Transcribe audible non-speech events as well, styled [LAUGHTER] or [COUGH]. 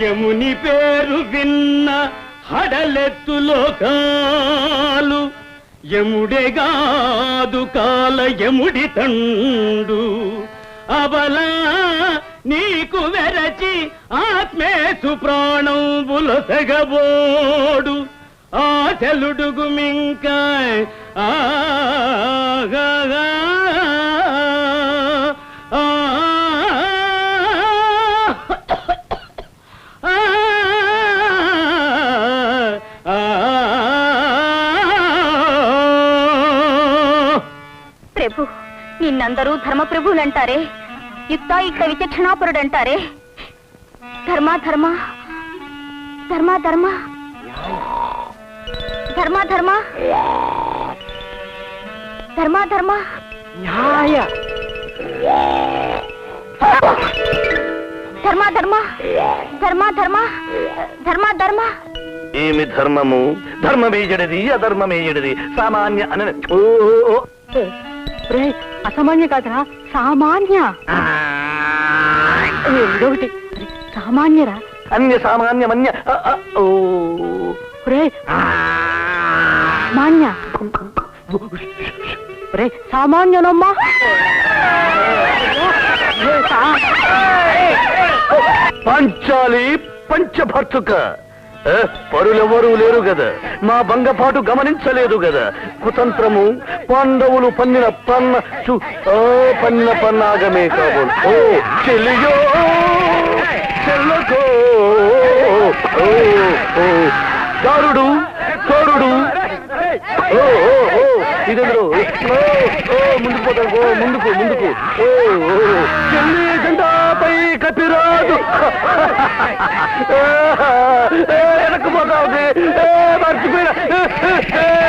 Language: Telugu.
యముని పేరు విన్న హడలెత్తులోకాలు యముడెగాదు కాల యముడి తండు. అబలా నీకు వెరచి ఆత్మేసు ప్రాణం బులసగబోడు ఆ చెలుడుగు మింక ఆగా ప్రభు నిన్నందరూ ధర్మప్రభువులంటారే యుక్తాయుక్త విచక్షణాపరుడంటారే. ధర్మా ధర్మ. ధర్మా ధర్మ. ధర్మా ధర్మ. ధర్మా ధర్మ. న్యాయ. ధర్మ ధర్మ. ధర్మ ధర్మ. ధర్మ ధర్మ. ఏమి ధర్మము? ధర్మమేయడది అధర్మమేయడది. సామాన్య అన ఓ. ఓ. అసామాన్య కాదురా సామాన్య. ఒకటి. సామాన్యరా? అన్య సామాన్యమన్య ఓ. రే. మాన్య. రే సామాన్యనమ్మా. పంచాలి పంచభర్తుక. పరులెవరూ లేరు కదా మా బంగపాటు గమనించలేదు గదా. కుతంత్రము పాండవులు పన్నిన పన్న చు ఓ పన్న పన్నాగమే కాబోలు. ఓ చెల్లియో చెల్లకో ఓ ఓ. దారుడు తోరుడు ఓ ఓ ఓ. ఇదెందులో ఓ ముందుకు పోతాను. ఓ ముందుకు ముందుకు. ఓ ఓ. చెల్లి జెండాపై [LAUGHS] kaldı. Ee, artık böyle.